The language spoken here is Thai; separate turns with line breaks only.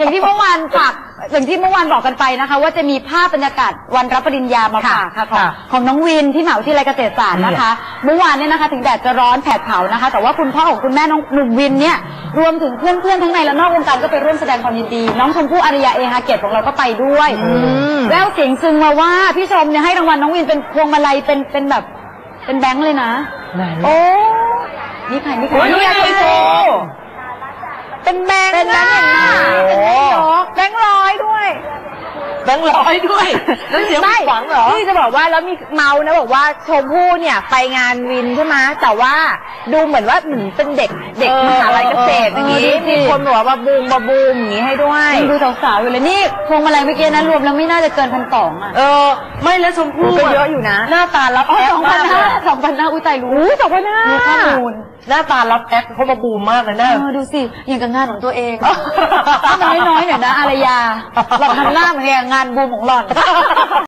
อย่างที่เมื่อวานฝากอย่างที่เมื่อวานบอกกันไปนะคะ ว่าจะมีภาพบรรยากาศวันรับปริญญามาฝากค่ะของ
ค่ะ
ของน้องวินที่มหาวิทยาลัยเกษตรศาสตร์นะคะ เมื่อวานเนี่ยนะคะ ถึงแดดจะร้อนแผดเผานะคะ แต่ว่าคุณพ่อของคุณแม่น้องหนุ่มวินเนี่ยรวมถึงเพื่อนๆทั้งในและนอกวงการก็ไปร่วมแสดงความยินดี น้องชมพู่อารยาเอฮาเกตของเราก็ไปด้วย
ม
แววเสียงซึงมาว่าพี่ชมเนี่ยให้รางวัลน้องวินเป็นพวงมาลัยเป็นเป็นแบบเป็นแบงค์เลยนะ
ไหน
โอ้นี่ใครนี่ใคร
โอ้ยนี่ไง
นี่ไง
เป็นแบงค์
เป็นแบงค์อย่างนั้น
โอ้
เป็นแบงค์ร้อยด้วย
แบงค์ร้อยด้วยแล้วเสียง
ไม่
ฝังเหรอ
ที่จะบอกว่าแล้วมีเมาส์นะบอกว่าชมพู่เนี่ยไปงานวินใช่ไหมแต่ว่าดูเหมือนว่าเหมือนเป็นเด็กเด็ก
เออ
มหาลัยเกษตรอย่างนี้
เออดูสิ
มีคนบอกว่ามาบูมมาบูมอย่างนี้ให้ด้วย
ยังดูสาวๆอยู่เลยนี่พวงมาลัยเมื่อกี้นะรวมแล้วไม่น่าจะเกินพันสองอะ
เออ ไม่แล้วชมพู่
ก็เยอะอยู่นะ
หน้าตารับ
อ๋อ
แอป
สองพั
มานกเล
ห้ายสองพันห้าอุ้ยตายรู้
อู้สองพันห้า
รู้ข้อมูล
หน้าตารับแอปเขามาบูมมากเลยนะ
เออดูสิอย่างกับงานของตัวเองถ้ามันน้อยๆหน่อยนะอารยาหล่อนทำหน้าเหมือนกับงานบูมของหล่อน